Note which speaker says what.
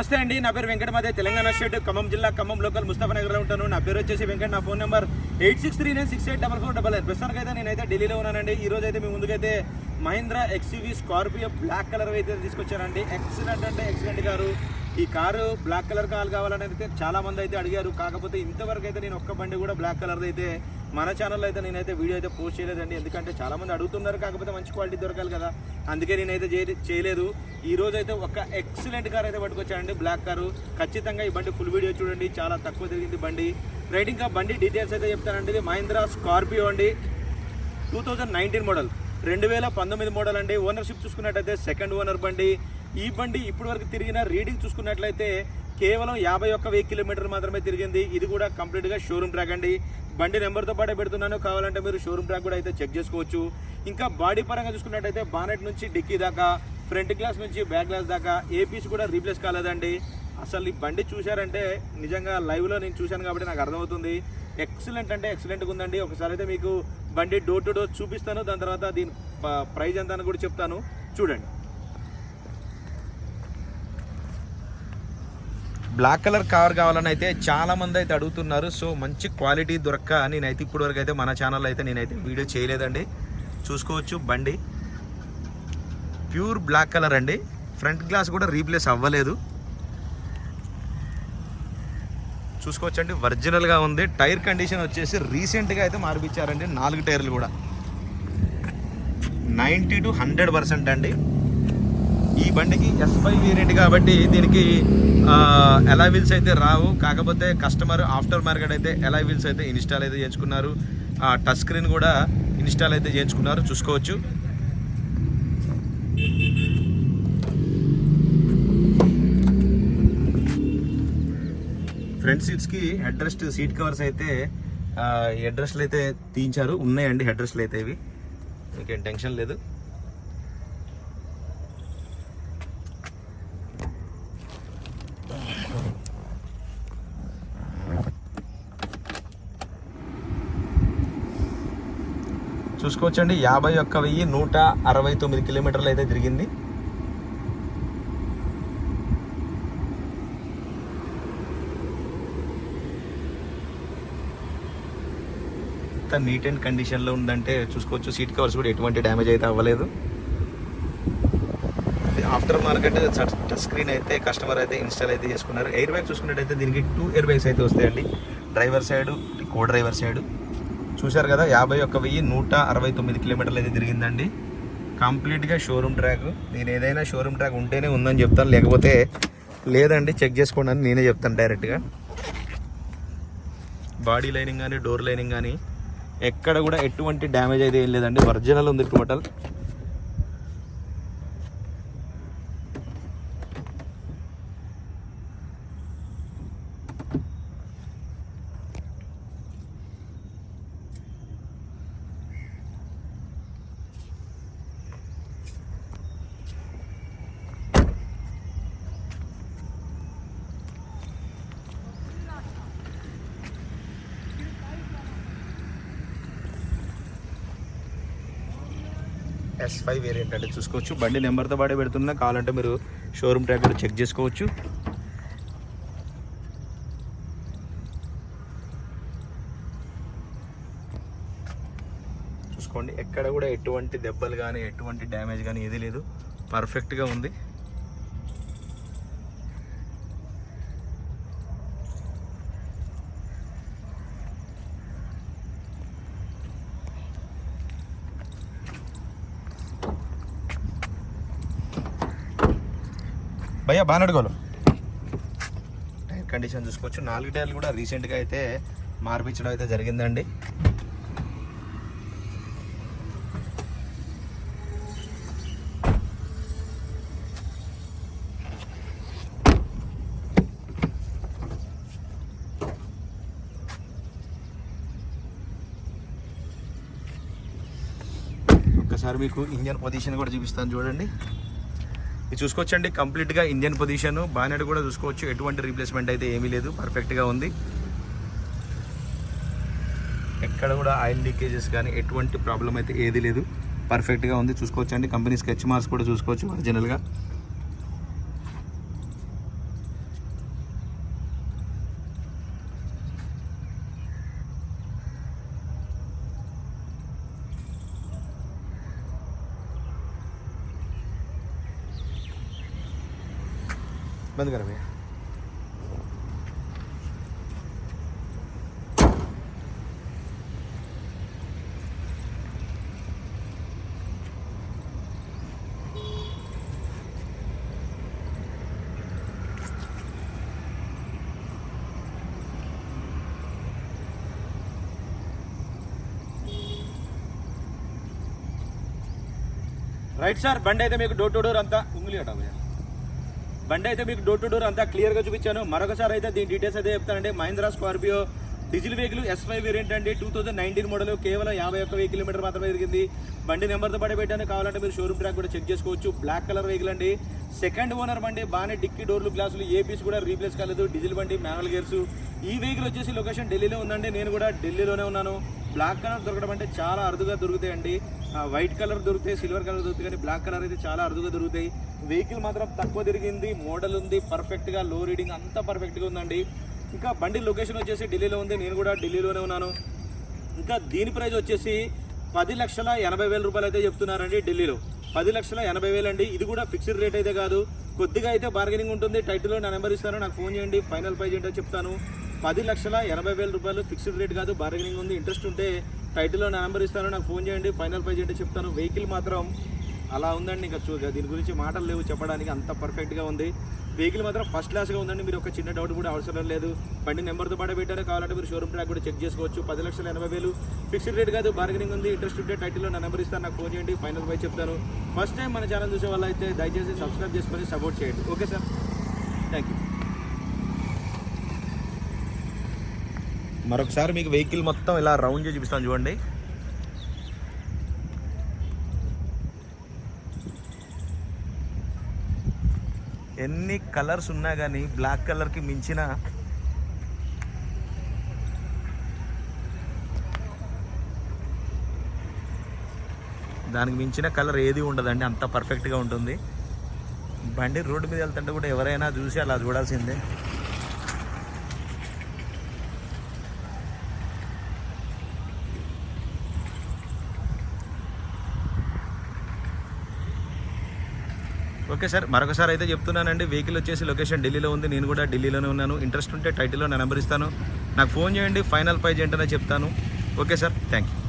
Speaker 1: నమస్తే అండి నా పేరు వెంకట మాదే తెలంగాణ స్టేట్ ఖమ్మం జిల్లా ఖమ్మం లోకల్ ముస్తాఫనగర్లో ఉంటాను. నా పేరు వచ్చేసి వెంకట నా phone number eight six three nine six eight double four double eight. ప్రస్తుతానికి అయితే నేనైతే ఢిల్లీలో ఉన్నానండి. ఈ రోజు అయితే మీ ముందుకైతే Mahindra XUV Scorpio black colour అయితే తీసుకొచ్చానండి. ఎక్సలెంట్ అంటే ఎక్సలెంట్ కారు. ఈ కారు బ్లాక్ కలర్ కాల్ కావాలని అయితే చాలా మంది అయితే అడిగారు. కాకపోతే ఇంతవరకు అయితే నేను ఒక్క బండి కూడా బ్లాక్ కలర్ అయితే మన ఛానల్లో అయితే నేనైతే వీడియో అయితే పోస్ట్ చేయలేదండి. ఎందుకంటే చాలామంది అడుగుతున్నారు కాకపోతే మంచి క్వాలిటీ దొరకాలి కదా. అందుకే నేనైతే చేయ- చేయలేదు. ఈ రోజు అయితే ఒక ఎక్సలెంట్ కార్ అయితే పట్టుకొచ్చానండి. బ్లాక్ కారు ఖచ్చితంగా ఈ బండి ఫుల్ వీడియో చూడండి. చాలా తక్కువ తిరిగింది బండి. రైట్ ఇంకా బండి డీటెయిల్స్ అయితే చెప్తానండి. ఇది మహీంద్రా స్కార్పియో అండి. టూ థౌజండ్ నైన్టీన్ మోడల్ రెండు వేల పంతొమ్మిది మోడల్ అండి. ఓనర్షిప్ చూసుకున్నట్టయితే సెకండ్ ఓనర్ బండి. ఈ బండి ఇప్పటి వరకు తిరిగిన రీడింగ్ చూసుకున్నట్లయితే కేవలం యాభై ఒక్క వెయ్యి కిలోమీటర్లు మాత్రమే తిరిగింది. ఇది కూడా కంప్లీట్గా షోరూమ్ ట్రాక్ అండి. బండి నెంబర్తో పాటే పెడుతున్నాను. కావాలంటే మీరు షోరూమ్ ట్రాక్ కూడా అయితే చెక్ చేసుకోవచ్చు. ఇంకా బాడీ పరంగా చూసుకున్నట్టయితే బానెట్ నుంచి డిక్కీ దాకా ఫ్రంట్ గ్లాస్ నుంచి బ్యాక్ గ్లాస్ దాకా ఏ పీస్ కూడా రీప్లేస్ కాలేదండి. అసలు ఈ బండి చూశారంటే నిజంగా లైవ్లో నేను చూశాను కాబట్టి నాకు అర్థమవుతుంది. ఎక్సలెంట్ అంటే ఎక్సలెంట్గా ఉందండి. ఒకసారి అయితే మీకు బండి డోర్ టు డోర్ చూపిస్తాను. దాని తర్వాత దీని ప- ఎంత అని కూడా చెప్తాను. చూడండి. బ్లాక్ కలర్ కార్ కావాలని అయితే చాలా మంది అయితే అడుగుతున్నారు. సో మంచి క్వాలిటీ దొరక్క నేనైతే ఇప్పటి వరకు అయితే మన ఛానల్ అయితే నేనైతే వీడియో చేయలేదండి. చూసుకోవచ్చు బండి. ప్యూర్ బ్లాక్ కలర్ అండి. ఫ్రంట్ గ్లాస్ కూడా రీప్లేస్ అవ్వలేదు. చూసుకోవచ్చండి ఒరిజినల్గా ఉంది. టైర్ కండిషన్ వచ్చేసి రీసెంట్గా అయితే మార్పిచ్చారండి నాలుగు టైర్లు కూడా. నైంటీ టు హండ్రెడ్ పర్సెంట్ అండి. ఈ బండికి ఎస్ ఫైవ్ వేరియంట్ కాబట్టి దీనికి ఎలా వీల్స్ అయితే రావు. కాకపోతే కస్టమర్ ఆఫ్టర్ మార్కెట్ అయితే ఎలా వీల్స్ అయితే ఇన్స్టాల్ అయితే చేయించుకున్నారు. టచ్ స్క్రీన్ కూడా ఇన్స్టాల్ అయితే చేయించుకున్నారు. చూసుకోవచ్చు. ఫ్రంట్ సీట్స్కి హెడ్రెస్ట్ సీట్ కవర్స్ అయితే హెడ్రెస్ట్లు అయితే తీయించారు. ఉన్నాయండి హెడ్రెస్ట్లు అయితే ఇవి. ఇంకేం టెన్షన్ లేదు. చూసుకోవచ్చండి. యాభై ఒక్క వెయ్యి నూట అరవై తొమ్మిది కిలోమీటర్లు అయితే తిరిగింది. ఎంత నీట్ అండ్ కండిషన్లో ఉందంటే చూసుకోవచ్చు. సీట్ కవర్స్ కూడా ఎటువంటి డ్యామేజ్ అయితే అవ్వలేదు. ఆఫ్టర్ మార్కెట్ టచ్ స్క్రీన్ అయితే కస్టమర్ అయితే ఇన్స్టాల్ అయితే చేసుకున్నారు. ఎయిర్ బ్యాగ్ చూసుకున్నట్టయితే దీనికి టూ ఎయిర్ బ్యాగ్స్ అయితే వస్తాయండి. Driver side co driver side చూశారు కదా యాభై ఒక్క వెయ్యి నూట అరవై తొమ్మిది కిలోమీటర్లు అయితే తిరిగిందండి. కంప్లీట్గా షోరూమ్ ట్రాక్ నేను ఏదైనా షోరూమ్ ట్రాక్ ఉంటేనే ఉందని చెప్తాను లేకపోతే లేదండి చెక్ చేసుకోండి అని నేనే చెప్తాను డైరెక్ట్గా బాడీ లైనింగ్ కానీ డోర్ లైనింగ్ కానీ ఎక్కడ కూడా ఎటువంటి డ్యామేజ్ అయితే ఏం లేదండి. ఒరిజినల్ ఉంది టోటల్ ఎస్ ఫైవ్ వేరియంట్ అంటే చూసుకోవచ్చు. బండి నెంబర్తో పాటే పెడుతున్నా కావాలంటే మీరు షోరూమ్ ట్రాక్ కూడా చెక్ చేసుకోవచ్చు. చూసుకోండి. ఎక్కడ కూడా ఎటువంటి దెబ్బలు కానీ ఎటువంటి డ్యామేజ్ కానీ ఏది లేదు. పర్ఫెక్ట్గా ఉంది. భయ్యా బాగా అడగలు టైర్ కండిషన్ చూసుకోవచ్చు. నాలుగు టైర్లు కూడా రీసెంట్గా అయితే మార్పించడం అయితే జరిగిందండి. ఒక్కసారి మీకు ఇంజన్ పొజిషన్ కూడా చూపిస్తాను చూడండి. ఇది చూసుకోవచ్చండి. కంప్లీట్గా ఇంజన్ పొజిషన్ బానెట్ కూడా చూసుకోవచ్చు. ఎటువంటి రీప్లేస్మెంట్ అయితే ఏమీ లేదు. పర్ఫెక్ట్గా ఉంది. ఎక్కడ కూడా ఆయిల్ లీకేజెస్ కానీ ఎటువంటి ప్రాబ్లం అయితే ఏది లేదు. పర్ఫెక్ట్గా ఉంది. చూసుకోవచ్చండి. కంపెనీ స్కెచ్ మార్క్స్ కూడా చూసుకోవచ్చు. ఒరిజినల్గా बंद करो भैया రైట్ సార్ బండి అయితే మీకు డోర్ టు డోర్ అంతా ఉంగిలి అట భయ్యా బండి అయితే మీకు డోర్ టు డోర్ అంతా క్లియర్గా చూపించాను. మరొకసారి అయితే దీని డీటెయిల్స్ అయితే చెప్తానండి. Mahindra Scorpio diesel vehicle S five variant అండి. టూ థౌసండ్ నైన్టీన్ మోడల్ కేవలం యాభై ఒక్క వెయ్యి కిలోమీటర్ మాత్రమే జరిగింది బండి నెంబర్తో పడి పెట్టాను. కావాలంటే మీరు షోరూమ్ ట్రాక్ కూడా చెక్ చేసుకోవచ్చు. బ్లాక్ కలర్ వెహికల్ అండి. సెకండ్ ఓనర్ బండి బాగానే డిక్కీ డోర్లు గ్లాసులు ఏ పీస్ కూడా రీప్లేస్ కాలేదు. డీజిల్ బండి మాన్యువల్ గేర్స్ ఈ వెహికల్ వచ్చేసి లొకేషన్ ఢిల్లీలో ఉందండి. నేను కూడా ఢిల్లీలోనే ఉన్నాను. బ్లాక్ కలర్ దొరకడం అంటే చాలా అరుదుగా దొరుకుతాయండి. వైట్ కలర్ దొరుకుతాయి సిల్వర్ కలర్ దొరుకుతాయి కానీ బ్లాక్ కలర్ అయితే చాలా అరుదుగా దొరుకుతాయి. వెహికల్ మాత్రం తక్కువ తిరిగింది మోడల్ ఉంది పర్ఫెక్ట్గా లో రీడింగ్ అంతా పర్ఫెక్ట్గా ఉందండి. ఇంకా బండి లొకేషన్ వచ్చేసి ఢిల్లీలో ఉంది నేను కూడా ఢిల్లీలోనే ఉన్నాను. ఇంకా దీని ప్రైస్ వచ్చేసి పది లక్షల ఎనభై వేల రూపాయలు అయితే చెప్తున్నారండి ఢిల్లీలో. పది లక్షల ఎనభై వేలు అండి. ఇది కూడా ఫిక్స్డ్ రేట్ అయితే కాదు. కొద్దిగా అయితే బార్గెనింగ్ ఉంటుంది. టైటిల్లో నా నెంబర్ ఇస్తాను. నాకు ఫోన్ చేయండి. ఫైనల్ ప్రైజ్ ఏంటో చెప్తాను. పది లక్షల ఎనభై వేల రూపాయలు ఫిక్స్డ్ రేట్ కాదు బార్గెనింగ్ ఉంది. ఇంట్రెస్ట్ ఉంటే టైటిల్లో నా నెంబర్ ఇస్తాను నాకు ఫోన్ చేయండి ఫైనల్ ప్రైజ్ ఏంటో చెప్తాను. వెహికల్ మాత్రం అలా ఉందండి ఇంకా చూ దీని గురించి మాటలు లేవు చెప్పడానికి అంత పర్ఫెక్ట్గా ఉంది. వెహికల్ మాత్రం ఫస్ట్ క్లాస్గా ఉందండి మీరు ఒక చిన్న డౌట్ కూడా అవసరం లేదు. బండి నెంబర్తో పాటు పెట్టారు కావాలంటే మీరు షోరూమ్ ట్రాక్ కూడా చెక్ చేసుకోవచ్చు. పది లక్షల ఎనభై వేలు ఫిక్స్డ్ రేట్ కాదు బార్గెనింగ్ ఉంది. ఇంట్రెస్ట్ ఉంటే టైటిల్లో నా నెంబర్ ఇస్తాను నాకు ఫోన్ చేయండి ఫైనల్ పై చెప్తాను. ఫస్ట్ టైం మన ఛానల్ చూసే వాళ్ళు అయితే దయచేసి సబ్స్క్రైబ్ చేసుకొని సపోర్ట్ చేయండి. ఓకే సార్ థ్యాంక్ యూ మరొకసారి మీకు వెహికల్ మొత్తం ఇలా రౌండ్ చేసి చూపిస్తాను చూడండి. ఎన్ని కలర్స్ ఉన్నా కానీ బ్లాక్ కలర్కి మించిన దానికి మించిన కలర్ ఏది ఉండదండి అంత పర్ఫెక్ట్గా ఉంటుంది. బండి రోడ్డు మీద వెళ్తుంటే కూడా ఎవరైనా చూసి అలా చూడాల్సిందే. ఓకే సార్ మరొకసారి అయితే చెప్తున్నానండి. వెహికల్ వచ్చేసి లొకేషన్ ఢిల్లీలో ఉంది. నేను కూడా ఢిల్లీలోనే ఉన్నాను. ఇంట్రెస్ట్ ఉంటే టైటిల్లో నా నెంబర్ ఇస్తాను. నాకు ఫోన్ చేయండి. ఫైనల్ ప్రైజ్ ఏంటనే చెప్తాను. Okay sir thank you